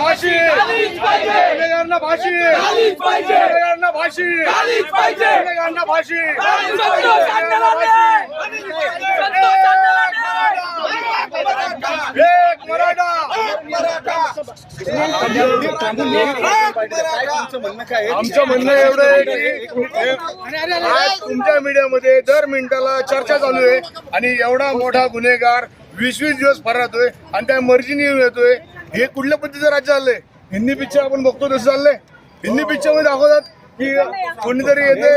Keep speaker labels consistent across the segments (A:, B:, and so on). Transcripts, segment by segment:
A: फाशी गुन्हेगारांना फाशी गुन्हेगारांना फाशी गुन्हेगारांना फाशी एक मराठा. आमचं म्हणणं एवढं आहे की आज तुमच्या मीडियामध्ये दर मिनिटाला चर्चा चालू आहे आणि एवढा मोठा गुन्हेगार वीस वीस दिवस फरारतोय आणि त्या मर्जीने येऊन येतोय. हे कुठल्या पद्धतीचं राज्य चाललंय? हिंदी पिक्चर आपण बघतो तसं चाललंय. हिंदी पिक्चरमध्ये दाखवतात की कोणीतरी येते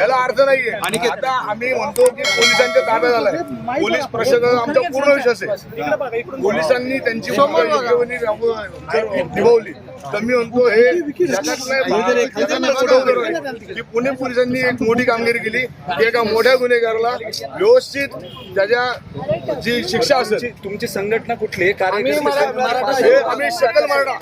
A: याला अर्थ नाहीये. आणि आता आम्ही म्हणतो की पोलिसांच्या ताब्यात आलाय. पोलीस प्रशासन आमचा पूर्ण विश्वास आहे. पोलिसांनी त्यांची निभावली तर मी म्हणतो हे आहे की पुणे पोलिसांनी एक मोठी कामगिरी केली. की एका मोठ्या गुन्हेगाराला व्यवस्थित त्याच्या जी शिक्षा असेल.
B: तुमची संघटना कुठली आहे?
A: आम्ही
B: कार्यकर्ते
A: मराठा हे आम्ही सकल मराठा.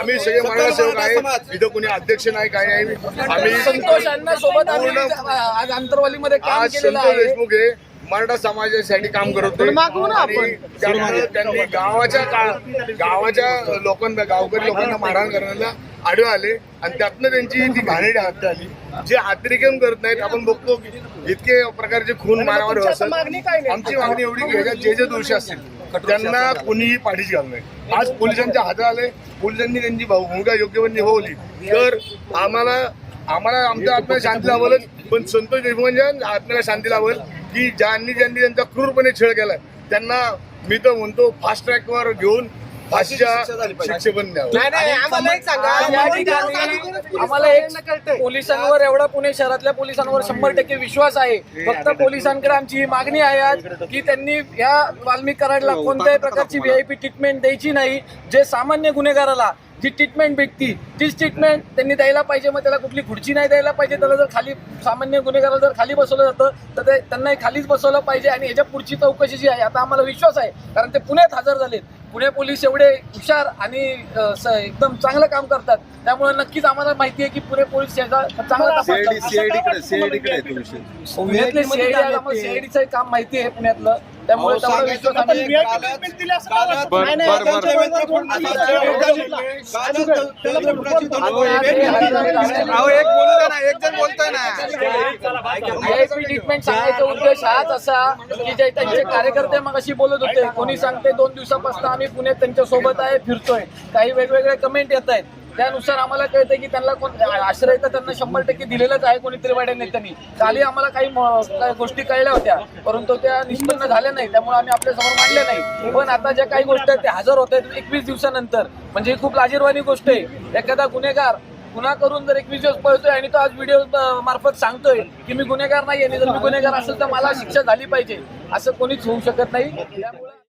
A: आम्ही सगळे मराठा सेवक आहे. इथं कोणी अध्यक्ष नाही काय नाही. आम्ही
C: संतोष अण्णा सोबत आज आंतरवालीमध्ये काम
A: आज
C: केलेलं
A: संतोष
C: आहे.
A: देशमुख हे मराठा समाजासाठी काम करत होते. त्यामुळे त्यांनी गावाच्या का- गावाच्या लोकांना गावकरी लोकांना मारहाण करण्याला आडवे आले. आणि त्यातनं त्यांची ती घाणेरडी हत्या आली जे अतिरेकम करत नाहीत आपण बघतो की इतके प्रकारचे खून मारावर आमची मागणी एवढी की ह्याच्यात जे जे दोषी असतील त्यांना कोणीही पाठीशी घालू नये. आज पोलिसांच्या हातात आले पोलिसांनी त्यांची भाऊ- भूमिका योग्य निभावली. तर आम्हाला आम्हाला आमच्या आत्म्याला शांती लावलच पण संतोष देशमुखांच्या आत्म्याला शांती लावल की ज्यांनी ज्यांनी त्यांचा क्रूरपणे छळ केलाय त्यांना मी तर म्हणतो फास्ट ट्रॅकवर घेऊन
C: आम्हाला एक पोलिसांवर एवढा पुणे शहरातल्या पोलिसांवर शंभर टक्के विश्वास आहे. फक्त पोलिसांकडे आमची ही मागणी आहे आज की त्यांनी या वाल्मिक कराडला कोणत्याही प्रकारची व्हीआयपी ट्रीटमेंट द्यायची नाही. जे सामान्य गुन्हेगाराला जी ट्रीटमेंट भेटती तीच ट्रीटमेंट त्यांनी द्यायला पाहिजे. मग त्याला कुठली खुर्ची नाही द्यायला पाहिजे. त्याला जर खाली सामान्य गुन्हेगाराला जर खाली बसवलं जातं तर ते त्यांनाही खालीच बसवलं पाहिजे. आणि ह्याच्या पुढची चौकशी जी आहे आता आम्हाला विश्वास आहे कारण ते पुण्यात हजर झालेत पुणे पोलीस एवढे हुशार आणि एकदम चांगलं काम करतात. त्यामुळे नक्कीच आम्हाला माहिती आहे की पुणे पोलीस याचा चांगला सीआयडीचं काम माहिती आहे पुण्यातलं. त्यामुळे
B: एक ना. एक जण बोलतोय
C: ट्रीटमेंट सांगायचा उद्देश हाच असा की जे त्यांचे कार्यकर्ते मग अशी बोलत होते. कोणी सांगते दोन दिवसापासून आम्ही पुण्यात त्यांच्यासोबत आहे फिरतोय. काही वेगवेगळे कमेंट येत आहेत. त्यानुसार आम्हाला कळतंय की त्यांना कोण आश्रय तर त्यांना शंभर टक्के दिलेलंच आहे कोणीतरी वाड्या नेत्यांनी काली आम्हाला काही म- काही गोष्टी कळल्या होत्या परंतु त्या निष्पन्न झाल्या नाही त्यामुळे आम्ही आपल्यासमोर मांडल्या नाही पण आता ज्या काही गोष्टी आहेत त्या हजर होत आहेत. एकवीस दिवसानंतर म्हणजे ही खूप लाजीरवाणी गोष्ट आहे. एखादा गुन्हेगार गुन्हा करून जर एकवीस दिवस पळतोय आणि तो आज व्हिडिओ मार्फत सांगतोय की मी गुन्हेगार नाही आणि जर मी गुन्हेगार असेल तर मला शिक्षा झाली पाहिजे. असं कोणीच होऊ शकत नाही. त्यामुळे